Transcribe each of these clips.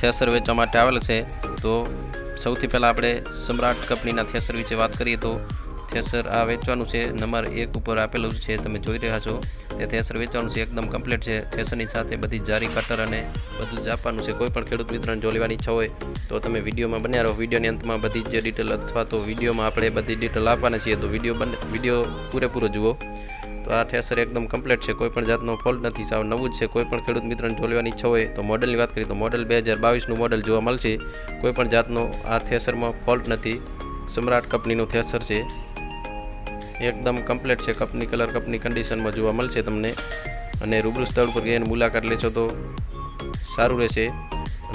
Thresher વેચવા માટે આવેલ છે, તો સૌથી પહેલાં આપણે સમ્રાટ કંપનીના થેસર વિશે વાત કરીએ તો થેસર આ વેચવાનું છે, નંબર એક ઉપર આપેલું છે, તમે જોઈ રહ્યા છો. તે થેસર વેચવાનું છે, એકદમ કમ્પ્લીટ છે. થેસરની સાથે બધી જારી કટર અને બધું જ આપવાનું છે. કોઈ પણ ખેડૂત મિત્રને જો લેવાની ઈચ્છા હોય, તો તમે વિડીયોમાં બન્યા રહો. વિડીયોની અંતમાં બધી જ ડિટેલ અથવા તો વિડીયોમાં આપણે બધી ડિટેલ આપવાના છીએ, તો વીડિયો બને, વીડિયો પૂરેપૂરો જુઓ. તો આ થેસર એકદમ કમ્પ્લીટ છે. કોઈ પણ જાતનો ફોલ્ટ નથી. સાવ નવું જ છે. કોઈ પણ ખેડૂત મિત્રને જો લેવાની ઈચ્છા હોય તો મોડલની વાત કરીએ તો મોડલ બે હજાર બાવીસનું મોડલ જોવા મળશે. કોઈ પણ જાતનો આ થેસરમાં ફોલ્ટ નથી. સમ્રાટ કંપનીનું થેસર છે. એકદમ કમ્પ્લીટ છે. કપની કલર કપની કન્ડિશનમાં જોવા મળશે તમને. અને રૂબરૂ સ્થળ પર જઈને મુલાકાત લેશો તો સારું રહેશે.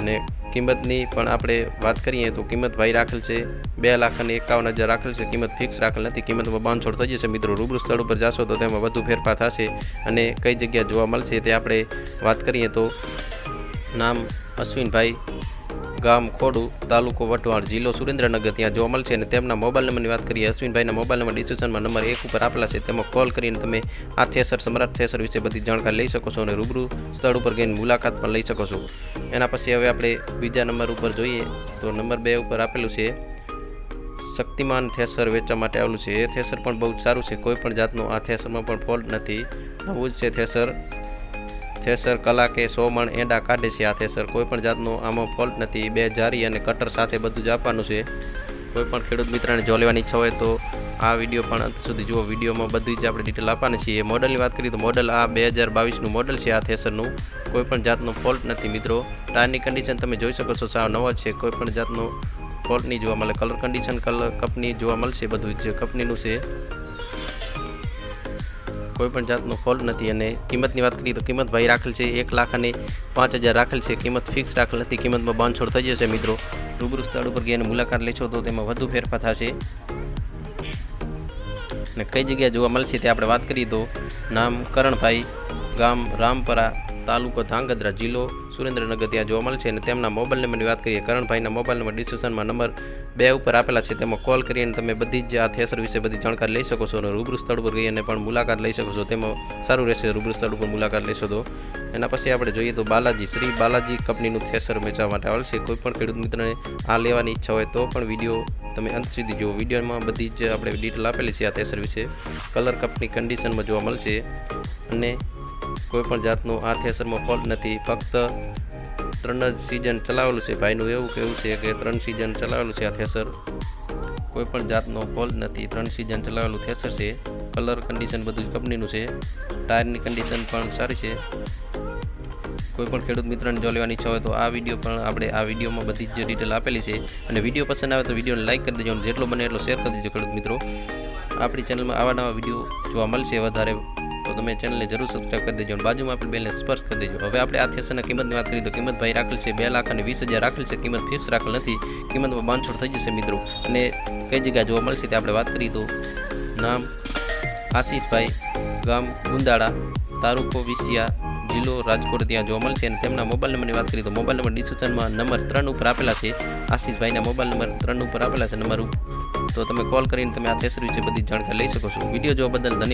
અને કિંમતની પણ આપણે વાત કરીએ તો કિંમત ભાઈ રાખેલ છે, બે લાખ અને એકાવન હજાર રાખેલ છે, કિંમત ફિક્સ રાખેલ નથી, કિંમતમાં બાંધછોડ થઈ જશે. મિત્રો, રૂબરૂ સ્થળ ઉપર જશો તો તેમાં વધુ ફેરફાર થશે અને કઈ જગ્યા જોવા મળશે તે આપણે વાત કરીએ તો નામ અશ્વિનભાઈ ગામ ખોડુ તાલુકો વટવાણ જિલ્લો સુરેન્દ્રનગર. ત્યાં જોવા મળશે અને તેમના મોબાઈલ નંબરની વાત કરીએ, અશ્વિનભાઈના મોબાઈલ નંબર ડિસ્ક્રિપ્શનમાં નંબર એક ઉપર આપેલા છે. તેમાં કોલ કરીને તમે આ થેસર સમ્રાટ થેસર વિશે બધી જાણકારી લઈ શકો છો અને રૂબરૂ સ્થળ ઉપર ગઈને મુલાકાત પણ લઈ શકો છો. એના પછી હવે આપણે બીજા નંબર ઉપર જોઈએ તો નંબર બે ઉપર આપેલું છે, શક્તિમાન થેસર વેચવા માટે આવેલું છે. એ થેસર પણ બહુ જ સારું છે. કોઈ પણ જાતનું આ થેસરમાં પણ ફોલ્ટ નથી. નવું જ છે થેસર થેસર કલા કે સો મણ એંડા કાઢે છે. આ થેસર કોઈ પણ જાતનો આમાં ફોલ્ટ નથી. બે જારી અને કટર સાથે બધું જ આપવાનું છે. કોઈ પણ ખેડૂત મિત્રને જો લેવાની ઈચ્છા હોય તો આ વીડિયો પણ અંત સુધી જુઓ. વિડીયોમાં બધી જ આપણે ડિટેલ આપવાની છીએ મોડલની વાત કરીએ તો મોડલ આ બે હજાર બાવીસનું મોડલ છે આ થેસરનું. કોઈ પણ જાતનો ફોલ્ટ નથી મિત્રો. ટાયરની કન્ડિશન તમે જોઈ શકો છો. સાવ નવા છે. કોઈ પણ જાતનો ફોલ્ટ નહીં જોવા મળે. કલર કન્ડિશન કલર કંપની જોવા મળશે બધું જ. કંપનીનું છે. કોઈ પણ જાતનો ફોલ્ટ નથી અને કિંમતની વાત કરીએ તો કિંમત ભાઈ રાખેલ છે એક લાખ અને પાંચ હજાર રાખેલ છે. કિંમત ફિક્સ રાખેલ નથી કિંમતમાં બાંધછોડ થઈ જશે મિત્રો. રૂબરૂ સ્થળ ઉપર ગઈને મુલાકાત લેશો તો તેમાં વધુ ફેરફાર થશે. અને કઈ જગ્યાએ જોવા મળશે તે આપણે વાત કરીએ તો નામ કરણભાઈ ગામ રામપરા તાલુકો ધાંગધ્રા જિલ્લો સુરેન્દ્રનગર ત્યાં જોવા મળશે અને તેમના મોબાઈલ નંબરની વાત કરીએ કરણભાઈના મોબાઈલ નંબર ડિસ્ક્રિપ્શનમાં નંબર બે ઉપર આપેલા છે. તેમાં કોલ કરીને તમે બધી જ આ થેસર વિશે બધી જાણકારી લઈ શકો છો અને રૂબરૂ સ્થળ ઉપર ગઈ અને પણ મુલાકાત લઈ શકો છો. તેમાં સારું રહેશે, રૂબરૂ સ્થળ ઉપર મુલાકાત લેશો તો. એના પછી આપણે જોઈએ તો બાલાજી, શ્રી બાલાજી કંપનીનું થેસર વેચવા માટે આવેલ છે. કોઈ પણ ખેડૂત મિત્રને આ લેવાની ઈચ્છા હોય તો પણ વીડિયો તમે અંત સુધી જુઓ. વિડીયોમાં બધી જ આપણે ડિટેલ આપેલી છે આ થેસર વિશે. કલર કંપની કન્ડિશનમાં જોવા મળશે. અને કોઈ પણ જાતનું આ થેસરમાં ફોલ્ટ નથી. ફક્ત ત્રણ જ સિઝન ચલાવેલું છે. ભાઈનું એવું કહેવું છે કે ત્રણ સિઝન ચલાવેલું છે આ થેસર. કોઈ પણ જાતનો ફોલ્ટ નથી. ત્રણ સિઝન ચલાવેલું થેસર છે. કલર કન્ડિશન બધું કંપનીનું છે. ટાયરની કન્ડિશન પણ સારી છે. કોઈ પણ ખેડૂત મિત્રને જો લેવાની ઈચ્છા હોય તો આ વીડિયો પણ આપણે આ વિડીયોમાં બધી જ ડિટેલ આપેલી છે. અને વીડિયો પસંદ આવે તો વિડીયોને લાઇક કરી દેજો જેટલો બને એટલો શેર કરી દેજો ખેડૂત મિત્રો. આપણી ચેનલમાં આવા નવા વીડિયો જોવા મળશે. વધારે તો તમે ચેનલને જરૂર સબસ્ક્રાઈબ કરી દેજો અને બાજુમાં આપણે બેલને સ્પર્શ કરી દેજો. હવે આપણે આ થેસરના કિંમતની વાત કરીએ તો કિંમત ભાઈ રાખેલ છે બે લાખ અને વીસ હજાર રાખેલ છે. કિંમત ફિક્સ રાખેલ નથી. કિંમતમાં બાંધછોડ થઈ જશે મિત્રો. અને કઈ જગ્યા જોવા મળશે તે આપણે વાત કરીએ તો નામ આશીષભાઈ, ગામ ગુંદાળા, તાલુકો વિસિયા જિલ્લો રાજકોટ ત્યાં જોવા મળશે. અને તેમના મોબાઈલ નંબરની વાત કરીએ તો મોબાઈલ નંબર ડિસ્ક્રિપ્શનમાં નંબર ત્રણ ઉપર આપેલા છે. આશીષભાઈના મોબાઈલ નંબર ત્રણ ઉપર આપેલા છે નંબર તો તમે કોલ કરીને તમે આ થેસર વિશે બધી જાણકારી લઈ શકો છો. વીડિયો જોવા બદલ ધન્યવાદ.